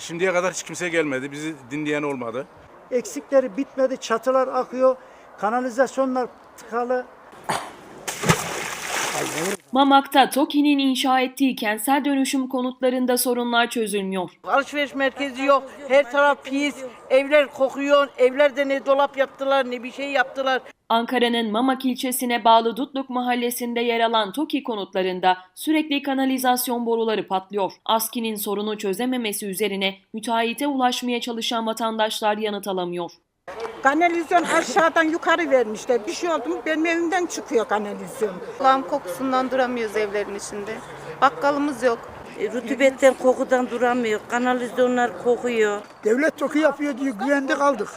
Şimdiye kadar hiç kimse gelmedi. Bizi dinleyen olmadı. Eksikleri bitmedi, çatılar akıyor, kanalizasyonlar tıkalı. Mamak'ta TOKİ'nin inşa ettiği kentsel dönüşüm konutlarında sorunlar çözülmüyor. Alışveriş merkezi yok. Her taraf pis. Evler kokuyor. Evlerde ne dolap yaptılar ne bir şey yaptılar. Ankara'nın Mamak ilçesine bağlı Dutluk mahallesinde yer alan TOKİ konutlarında sürekli kanalizasyon boruları patlıyor. ASKİ'nin sorunu çözememesi üzerine müteahhite ulaşmaya çalışan vatandaşlar yanıt alamıyor. Kanalizasyon aşağıdan yukarı vermişler. Bir şey oldu mu benim evimden çıkıyor kanalizasyon. Lağım kokusundan duramıyoruz evlerin içinde. Bakkalımız yok. E, Rutubetten, kokudan duramıyor. Kanalizasyonlar kokuyor. Devlet TOKİ yapıyor diye güvende kaldık.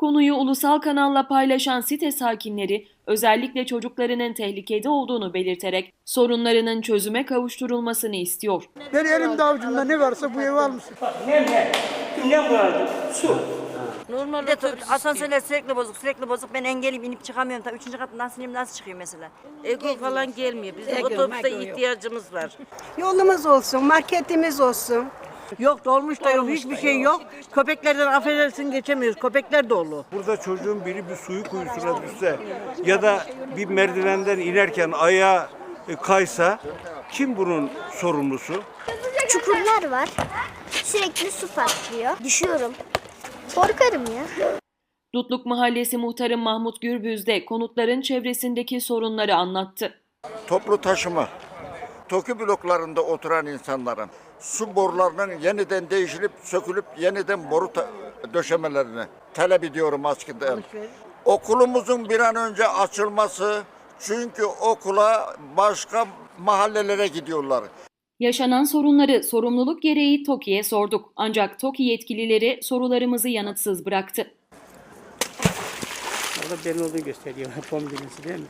Konuyu ulusal kanalla paylaşan site sakinleri özellikle çocuklarının tehlikede olduğunu belirterek sorunlarının çözüme kavuşturulmasını istiyor. Ben elimde avucumda ne varsa bu evi almışım. Normalde asansörler sürekli bozuk, sürekli bozuk. Ben engelliyim, inip çıkamıyorum. Ta üçüncü katından sineyim, nasıl çıkayım mesela? Ego falan gelmiyor. Bizim otobüste ihtiyacımız var. Yolumuz olsun, marketimiz olsun. Yok dolmuş da yok. Hiçbir şey yok. Köpeklerden affedersin geçemiyoruz. Köpekler dolu. Burada çocuğun biri bir suyu kuyusuna düşse ya da bir merdivenden inerken ayağı e, kaysa kim bunun sorumlusu? Çukurlar var. Sürekli su patlıyor. Düşüyorum. Korkarım ya. Dutluk Mahallesi muhtarı Mahmut Gürbüz de konutların çevresindeki sorunları anlattı. toplu taşıma, TOKİ bloklarında oturan insanların su borularının yeniden değişilip sökülüp yeniden boru döşemelerini talep ediyorum askıdan. Okulumuzun bir an önce açılması çünkü okula başka mahallelere gidiyorlar. Yaşanan sorunları sorumluluk gereği TOKİ'ye sorduk. Ancak TOKİ yetkilileri sorularımızı yanıtsız bıraktı. Orada belli olduğunu gösteriyor. Pom değil mi?